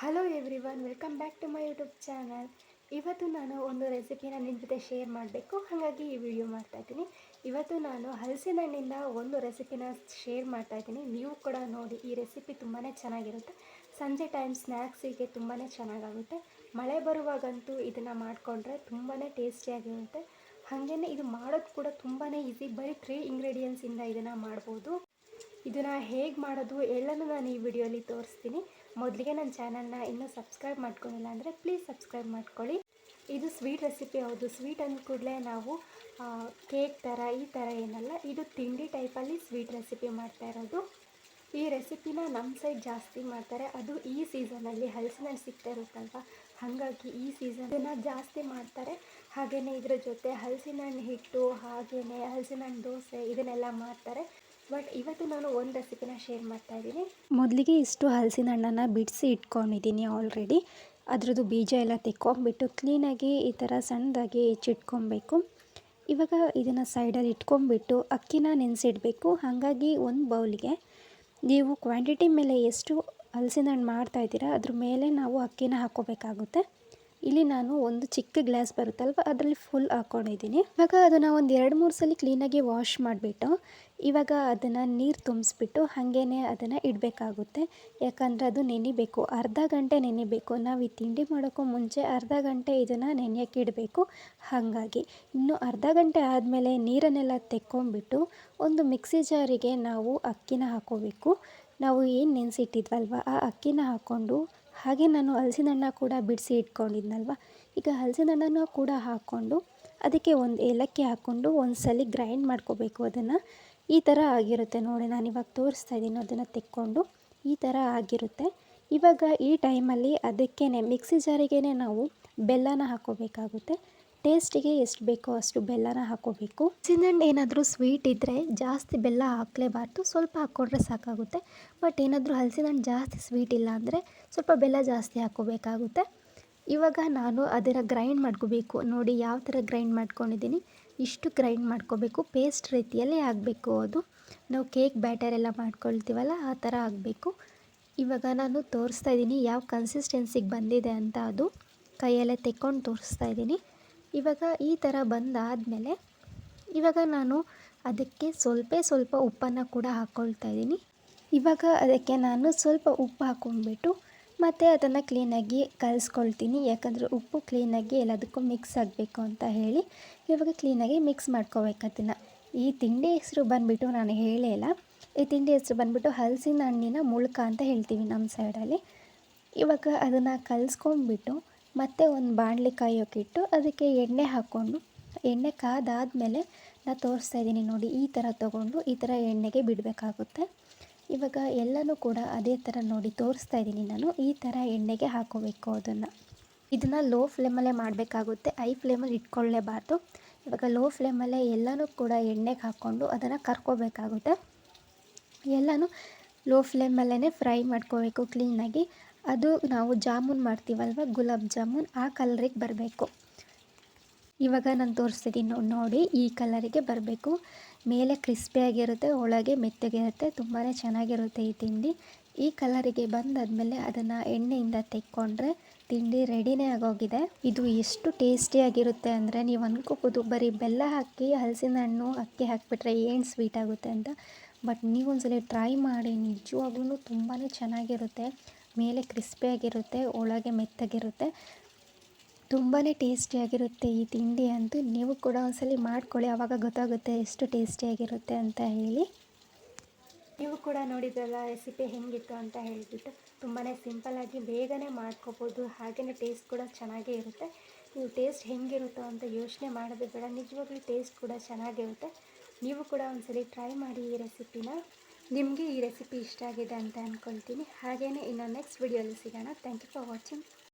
Hello everyone welcome back to my YouTube channel ಇವತ್ತು ನಾನು ಒಂದು ರೆಸಿಪಿನ ನಿಮ್ಮ ಜೊತೆ ಶೇರ್ ಮಾಡಬೇಕು. ಹಾಗಾಗಿ ಈ ವಿಡಿಯೋ ಮಾಡ್ತಾಯಿದ್ದೀನಿ ಇವತ್ತು ನಾನು ಹಲಸಿನ ಹಣ್ಣಿಂದ ಒಂದು ರೆಸಿಪಿನ ಶೇರ್ ಮಾಡ್ತಾಯಿದ್ದೀನಿ ನೀವು ಕೂಡ ನೋಡಿ, ಈ ರೆಸಿಪಿ ತುಂಬಾ ಚೆನ್ನಾಗಿರುತ್ತೆ. ಸಂಜೆ ಟೈಮ್ ಸ್ನ್ಯಾಕ್ಸಿಗೆ ತುಂಬಾ ಚೆನ್ನಾಗಾಗುತ್ತೆ. ಮಳೆ ಬರುವಾಗಂತೂ ಇದನ್ನು ಮಾಡಿಕೊಂಡ್ರೆ ತುಂಬಾ ಟೇಸ್ಟಿಯಾಗಿರುತ್ತೆ ಹಾಗೇನೆ ಇದು ಮಾಡೋದು ಕೂಡ ತುಂಬಾ ಈಸಿ ಬರೀ ತ್ರೀ ಇಂಗ್ರೀಡಿಯೆಂಟ್ಸಿಂದ ಇದನ್ನು ಮಾಡ್ಬೋದು. ಇದನ್ನು ಹೇಗೆ ಮಾಡೋದು ಎಲ್ಲನೂ ನಾನು ಈ ವಿಡಿಯೋಲಿ ತೋರಿಸ್ತೀನಿ. ಮೊದಲಿಗೆ ನನ್ನ ಚಾನಲ್ನ ಇನ್ನೂ ಸಬ್ಸ್ಕ್ರೈಬ್ ಮಾಡ್ಕೊಂಡಿಲ್ಲ ಅಂದರೆ ಪ್ಲೀಸ್ ಸಬ್ಸ್ಕ್ರೈಬ್ ಮಾಡ್ಕೊಳ್ಳಿ. ಇದು ಸ್ವೀಟ್ ರೆಸಿಪಿ ಹೌದು. ಸ್ವೀಟ್ ಅಂದ ಕೂಡಲೇ ನಾವು ಕೇಕ್ ಥರ ಈ ಥರ ಏನಲ್ಲ, ಇದು ತಿಂಡಿ ಟೈಪಲ್ಲಿ ಸ್ವೀಟ್ ರೆಸಿಪಿ ಮಾಡ್ತಾ ಇರೋದು. ಈ ರೆಸಿಪಿನ ನಮ್ಮ ಸೈಡ್ ಜಾಸ್ತಿ ಮಾಡ್ತಾರೆ. ಅದು ಈ ಸೀಸನಲ್ಲಿ ಹಲಸಿನ ಹಣ್ಣು ಸಿಗ್ತಾ ಇರುತ್ತಲ್ವ? ಹಾಗಾಗಿ ಈ ಸೀಸನ್ನ ಜಾಸ್ತಿ ಮಾಡ್ತಾರೆ. ಹಾಗೆಯೇ ಇದರ ಜೊತೆ ಹಲಸಿನ ಹಣ್ಣು ಹಿಟ್ಟು ಹಾಗೆಯೇ ಹಲಸಿನ ಹಣ್ಣು ದೋಸೆ, ಇದನ್ನೆಲ್ಲ ಮಾಡ್ತಾರೆ. ಬಟ್ ಇವತ್ತು ನಾನು ಒಂದು ರೆಸಿಪಿನ ಶೇರ್ ಮಾಡ್ತಾ ಇದ್ದೀನಿ. ಮೊದಲಿಗೆ ಇಷ್ಟು ಹಲಸಿನ ಹಣ್ಣನ್ನು ಬಿಡಿಸಿ ಇಟ್ಕೊಂಡಿದ್ದೀನಿ ಆಲ್ರೆಡಿ ಅದರದ್ದು ಬೀಜ ಎಲ್ಲ ತೆಕ್ಕೊಂಬಿಟ್ಟು ಕ್ಲೀನಾಗಿ ಈ ಥರ ಸಣ್ಣದಾಗಿ ಹೆಚ್ಚಿಟ್ಕೊಬೇಕು. ಇವಾಗ ಇದನ್ನು ಸೈಡಲ್ಲಿ ಇಟ್ಕೊಂಡ್ಬಿಟ್ಟು ಅಕ್ಕಿನ ನೆನೆಸಿಡಬೇಕು. ಹಾಗಾಗಿ ಒಂದು ಬೌಲಿಗೆ ನೀವು ಕ್ವಾಂಟಿಟಿ ಮೇಲೆ ಎಷ್ಟು ಹಲಸಿನ ಹಣ್ಣು ಮಾಡ್ತಾಯಿದ್ದೀರಾ ಅದ್ರ ಮೇಲೆ ನಾವು ಅಕ್ಕಿನ ಹಾಕ್ಕೋಬೇಕಾಗುತ್ತೆ. ಇಲ್ಲಿ ನಾನು ಒಂದು ಚಿಕ್ಕ ಗ್ಲಾಸ್ ಬರುತ್ತಲ್ವ, ಅದರಲ್ಲಿ ಫುಲ್ ಹಾಕ್ಕೊಂಡಿದ್ದೀನಿ ಇವಾಗ ಅದನ್ನು ಒಂದು ಎರಡು ಮೂರು ಸಲ ಕ್ಲೀನಾಗಿ ವಾಶ್ ಮಾಡಿಬಿಟ್ಟು, ಇವಾಗ ಅದನ್ನು ನೀರು ತುಂಬಿಸ್ಬಿಟ್ಟು ಹಾಗೇ ಅದನ್ನು ಇಡಬೇಕಾಗುತ್ತೆ. ಯಾಕಂದರೆ ಅದು ನೆನಿಬೇಕು. ಅರ್ಧ ಗಂಟೆ ನೆನಿಬೇಕು. ನಾವು ಈ ತಿಂಡಿ ಮಾಡೋಕ್ಕೂ ಮುಂಚೆ ಅರ್ಧ ಗಂಟೆ ಇದನ್ನು ನೆನೆಯೋಕ್ಕೆ ಇಡಬೇಕು. ಹಾಗಾಗಿ ಇನ್ನು ಅರ್ಧ ಗಂಟೆ ಆದಮೇಲೆ ನೀರನ್ನೆಲ್ಲ ತೆಕ್ಕೊಂಬಿಟ್ಟು ಒಂದು ಮಿಕ್ಸಿ ಜಾರಿಗೆ ನಾವು ಅಕ್ಕಿನ ಹಾಕೋಬೇಕು. ನಾವು ಏನು ನೆನೆಸಿಟ್ಟಿದ್ವಲ್ವ, ಆ ಅಕ್ಕಿನ ಹಾಕ್ಕೊಂಡು ಹಾಗೆ ನಾನು ಹಲಸಿನ ಹಣ್ಣ ಕೂಡ ಬಿಡಿಸಿ ಇಟ್ಕೊಂಡಿದ್ನಲ್ವ? ಈಗ ಹಲಸಿನ ಹಣ್ಣನ್ನು ಕೂಡ ಹಾಕ್ಕೊಂಡು ಅದಕ್ಕೆ ಒಂದು ಏಲಕ್ಕಿ ಹಾಕ್ಕೊಂಡು ಒಂದು ಸಲ ಗ್ರೈಂಡ್ ಮಾಡ್ಕೋಬೇಕು ಅದನ್ನು. ಈ ಥರ ಆಗಿರುತ್ತೆ ನೋಡಿ, ನಾನು ಇವಾಗ ತೋರಿಸ್ತಾ ಇದ್ದೀನಿ ಅದನ್ನು ತೆಕ್ಕೊಂಡು. ಈ ಥರ ಆಗಿರುತ್ತೆ. ಇವಾಗ ಈ ಟೈಮಲ್ಲಿ ಅದಕ್ಕೇ ಮಿಕ್ಸಿ ಜಾರಿಗೇ ನಾವು ಬೆಲ್ಲನ ಹಾಕ್ಕೋಬೇಕಾಗುತ್ತೆ. ಟೇಸ್ಟಿಗೆ ಎಷ್ಟು ಬೇಕೋ ಅಷ್ಟು ಬೆಲ್ಲನ ಹಾಕೋಬೇಕು. ಹಣ್ಣು ಏನಾದರೂ ಸ್ವೀಟ್ ಇದ್ದರೆ ಜಾಸ್ತಿ ಬೆಲ್ಲ ಹಾಕಲೇಬಾರ್ದು. ಸ್ವಲ್ಪ ಹಾಕ್ಕೊಂಡ್ರೆ ಸಾಕಾಗುತ್ತೆ. ಬಟ್ ಏನಾದರೂ ಹಲಸಿನ ಹಣ್ಣು ಜಾಸ್ತಿ ಸ್ವೀಟ್ ಇಲ್ಲ ಅಂದರೆ ಸ್ವಲ್ಪ ಬೆಲ್ಲ ಜಾಸ್ತಿ ಹಾಕೋಬೇಕಾಗುತ್ತೆ ಇವಾಗ ನಾನು ಅದರ ಗ್ರೈಂಡ್ ಮಾಡ್ಕೋಬೇಕು. ನೋಡಿ ಯಾವ ಥರ ಗ್ರೈಂಡ್ ಮಾಡ್ಕೊಂಡಿದ್ದೀನಿ. ಇಷ್ಟು ಗ್ರೈಂಡ್ ಮಾಡ್ಕೋಬೇಕು. ಪೇಸ್ಟ್ ರೀತಿಯಲ್ಲೇ ಆಗಬೇಕು ಅದು. ನಾವು ಕೇಕ್ ಬ್ಯಾಟರ್ ಎಲ್ಲ ಮಾಡ್ಕೊಳ್ತೀವಲ್ಲ, ಆ ಥರ ಆಗಬೇಕು ಇವಾಗ ನಾನು ತೋರಿಸ್ತಾ ಇದ್ದೀನಿ ಯಾವ ಕನ್ಸಿಸ್ಟೆನ್ಸಿಗೆ ಬಂದಿದೆ ಅಂತ ಅದು. ಕೈಯಲ್ಲೇ ತೆಕ್ಕೊಂಡು ತೋರಿಸ್ತಾ ಇದ್ದೀನಿ. ಇವಾಗ ಈ ಥರ ಬಂದಾದಮೇಲೆ ಇವಾಗ ನಾನು ಅದಕ್ಕೆ ಸ್ವಲ್ಪ ಸ್ವಲ್ಪ ಉಪ್ಪನ್ನು ಕೂಡ ಹಾಕ್ಕೊಳ್ತಾ ಇದ್ದೀನಿ. ಇವಾಗ ಅದಕ್ಕೆ ನಾನು ಸ್ವಲ್ಪ ಉಪ್ಪು ಹಾಕ್ಕೊಂಡ್ಬಿಟ್ಟು ಮತ್ತು ಅದನ್ನು ಕ್ಲೀನಾಗಿ ಕಲಿಸ್ಕೊಳ್ತೀನಿ. ಯಾಕಂದರೆ ಉಪ್ಪು ಕ್ಲೀನಾಗಿ ಎಲ್ಲದಕ್ಕೂ ಮಿಕ್ಸ್ ಆಗಬೇಕು ಅಂತ ಹೇಳಿ ಇವಾಗ ಕ್ಲೀನಾಗಿ ಮಿಕ್ಸ್ ಮಾಡ್ಕೋಬೇಕು ಈ ತಿಂಡಿ ಹೆಸರು ಬಂದುಬಿಟ್ಟು ನಾನು ಹೇಳೇ ಇಲ್ಲ. ಈ ತಿಂಡಿ ಹೆಸರು ಬಂದುಬಿಟ್ಟು ಹಲಸಿನ ಹಣ್ಣಿನ ಮುಳ್ಕ ಅಂತ ಹೇಳ್ತೀವಿ ನಮ್ಮ ಸೈಡಲ್ಲಿ ಇವಾಗ ಅದನ್ನು ಕಲಿಸ್ಕೊಂಡ್ಬಿಟ್ಟು ಮತ್ತು ಒಂದು ಬಾಣಲಿ ಕಾಯೋಕ್ಕಿಟ್ಟು ಅದಕ್ಕೆ ಎಣ್ಣೆ ಹಾಕ್ಕೊಂಡು, ಎಣ್ಣೆ ಕಾದಾದಮೇಲೆ ನಾನು ತೋರಿಸ್ತಾ ಇದ್ದೀನಿ ನೋಡಿ, ಈ ಥರ ತೊಗೊಂಡು ಈ ಥರ ಎಣ್ಣೆಗೆ ಬಿಡಬೇಕಾಗುತ್ತೆ. ಇವಾಗ ಎಲ್ಲನೂ ಕೂಡ ಅದೇ ಥರ ನೋಡಿ ತೋರಿಸ್ತಾ ಇದ್ದೀನಿ ನಾನು, ಈ ಥರ ಎಣ್ಣೆಗೆ ಹಾಕೋಬೇಕು ಅದನ್ನು. ಇದನ್ನು ಲೋ ಫ್ಲೇಮಲ್ಲೇ ಮಾಡಬೇಕಾಗುತ್ತೆ, ಐ ಫ್ಲೇಮಲ್ಲಿ ಇಟ್ಕೊಳ್ಳೇಬಾರ್ದು. ಇವಾಗ ಲೋ ಫ್ಲೇಮಲ್ಲೇ ಎಲ್ಲನೂ ಕೂಡ ಎಣ್ಣೆಗೆ ಹಾಕ್ಕೊಂಡು ಅದನ್ನು ಕರ್ಕೋಬೇಕಾಗುತ್ತೆ. ಎಲ್ಲನೂ ಲೋ ಫ್ಲೇಮಲ್ಲೇ ಫ್ರೈ ಮಾಡ್ಕೋಬೇಕು, ಕ್ಲೀನಾಗಿ. ಅದು ನಾವು ಜಾಮೂನ್ ಮಾಡ್ತೀವಲ್ವ? ಗುಲಾಬ್ ಜಾಮೂನ್. ಆ ಕಲರಿಗೆ ಬರಬೇಕು. ಇವಾಗ ನಾನು ತೋರಿಸ್ತಿದ್ದೀನಿ ನೋಡಿ, ಈ ಕಲರಿಗೆ ಬರಬೇಕು. ಮೇಲೆ ಕ್ರಿಸ್ಪಿಯಾಗಿರುತ್ತೆ ಒಳಗೆ ಮೆತ್ತಗಿರುತ್ತೆ ತುಂಬಾ ಚೆನ್ನಾಗಿರುತ್ತೆ ಈ ತಿಂಡಿ. ಈ ಕಲರಿಗೆ ಬಂದಾದಮೇಲೆ ಅದನ್ನು ಎಣ್ಣೆಯಿಂದ ತೆಕ್ಕೊಂಡ್ರೆ ತಿಂಡಿ ರೆಡಿನೇ ಆಗೋಗಿದೆ. ಇದು ಎಷ್ಟು ಟೇಸ್ಟಿಯಾಗಿರುತ್ತೆ ಅಂದರೆ ನೀವು ಅಂದ್ಕೋಬೋದು ಬರೀ ಬೆಲ್ಲ ಹಾಕಿ, ಹಲಸಿನ ಹಣ್ಣು ಅಕ್ಕಿ ಹಾಕಿಬಿಟ್ರೆ ಏನು ಸ್ವೀಟ್ ಆಗುತ್ತೆ ಅಂತ. ಬಟ್ ನೀವು ಒಂದ್ಸಲ ಟ್ರೈ ಮಾಡಿ ನಿಜವಾಗ್ಲೂ ತುಂಬಾ ಚೆನ್ನಾಗಿರುತ್ತೆ. ಮೇಲೆ ಕ್ರಿಸ್ಪಿಯಾಗಿರುತ್ತೆ, ಒಳಗೆ ಮೆತ್ತಗಿರುತ್ತೆ. ತುಂಬಾ ಟೇಸ್ಟಿಯಾಗಿರುತ್ತೆ ಈ ತಿಂಡಿ ಅಂತೂ. ನೀವು ಕೂಡ ಒಂದ್ಸಲ ಮಾಡ್ಕೊಳ್ಳಿ ಆವಾಗ ಗೊತ್ತಾಗುತ್ತೆ ಎಷ್ಟು ಟೇಸ್ಟಿಯಾಗಿರುತ್ತೆ ಅಂತ ಹೇಳಿ. ನೀವು ಕೂಡ ನೋಡಿದ್ರಲ್ಲ, ರೆಸಿಪಿ ಹೆಂಗಿತ್ತು ಅಂತ ಹೇಳಿಬಿಟ್ಟು. ತುಂಬಾ ಸಿಂಪಲ್ಲಾಗಿ ಬೇಗನೆ ಮಾಡ್ಕೋಬೋದು. ಹಾಗೆಯೇ ಟೇಸ್ಟ್ ಕೂಡ ಚೆನ್ನಾಗೇ ಇರುತ್ತೆ. ನೀವು ಟೇಸ್ಟ್ ಹೆಂಗಿರುತ್ತೋ ಅಂತ ಯೋಚನೆ ಮಾಡೋದು ಬೇಡ. ನಿಜವಾಗ್ಲೂ ಟೇಸ್ಟ್ ಕೂಡ ಚೆನ್ನಾಗಿರುತ್ತೆ. ನೀವು ಕೂಡ ಒಂದ್ಸಲಿ ಟ್ರೈ ಮಾಡಿ ಈ ರೆಸಿಪಿನ. ನಿಮಗೆ ಈ ರೆಸಿಪಿ ಇಷ್ಟ ಆಗಿದೆ ಅಂತ ಅಂದ್ಕೊಳ್ತೀನಿ ಹಾಗೆಯೇ ಇನ್ನು ನೆಕ್ಸ್ಟ್ ವಿಡಿಯೋಲಿ ಸಿಗೋಣ. Thank you for watching